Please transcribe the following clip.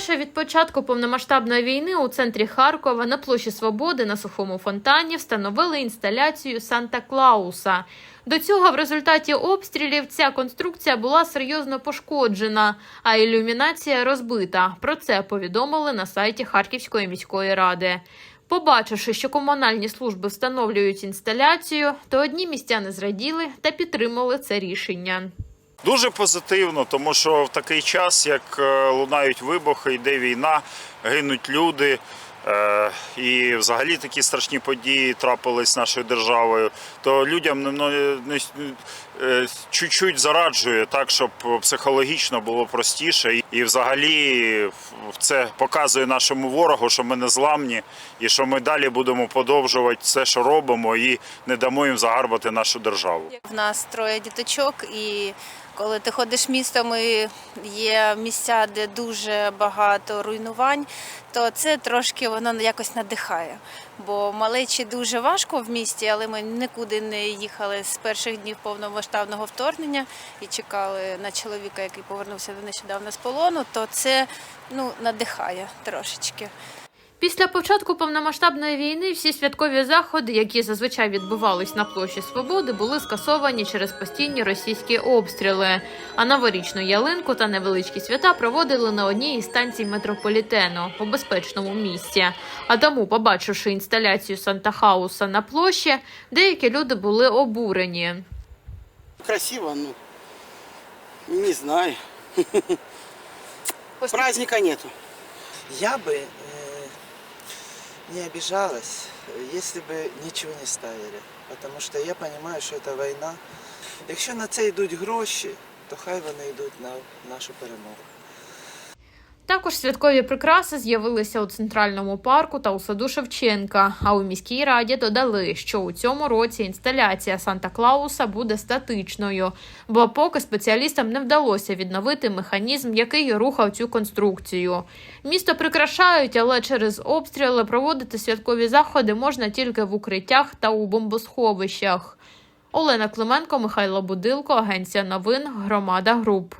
Вперше від початку повномасштабної війни у центрі Харкова на площі Свободи на сухому фонтані встановили інсталяцію Санта Клауса. До цього в результаті обстрілів ця конструкція була серйозно пошкоджена, а ілюмінація розбита. Про це повідомили на сайті Харківської міської ради. Побачивши, що комунальні служби встановлюють інсталяцію, то одні містяни зраділи та підтримали це рішення. Дуже позитивно, тому що в такий час, як е, лунають вибухи, йде війна, гинуть люди. Е, І взагалі такі страшні події трапились нашою державою, то людям ну, не- е, чуть-чуть зараджує так, щоб психологічно було простіше. І- взагалі це показує нашому ворогу, що ми не зламні і що ми далі будемо продовжувати все, що робимо, і не дамо їм загарбати нашу державу. В нас троє діточок, і коли ти ходиш містом і є місця, де дуже багато руйнувань, то це трошки воно якось надихає. Бо малечі дуже важко в місті, але ми нікуди не їхали з перших днів повномасштабного вторгнення і чекали на чоловіка, який повернувся нещодавно з полону, то це ну, надихає трошечки. Після початку повномасштабної війни всі святкові заходи, які зазвичай відбувались на площі Свободи, були скасовані через постійні російські обстріли. А новорічну ялинку та невеличкі свята проводили на одній із станцій метрополітену у безпечному місці. А тому, побачивши інсталяцію Санта Хауса на площі, деякі люди були обурені. Красиво, ну, не знаю. Праздника нету. Я бы э, не обижалась, якщо бы ничего не ставили. Потому що я понимаю, що це війна. Якщо на це йдуть гроші, то хай вони йдуть на нашу перемогу. Також святкові прикраси з'явилися у центральному парку та у саду Шевченка. А у міській раді додали, що у цьому році інсталяція Санта Клауса буде статичною, бо поки спеціалістам не вдалося відновити механізм, який рухав цю конструкцію. Місто прикрашають, але через обстріли проводити святкові заходи можна тільки в укриттях та у бомбосховищах. Олена Клименко, Михайло Будилко, Агенція новин, Громада Груп.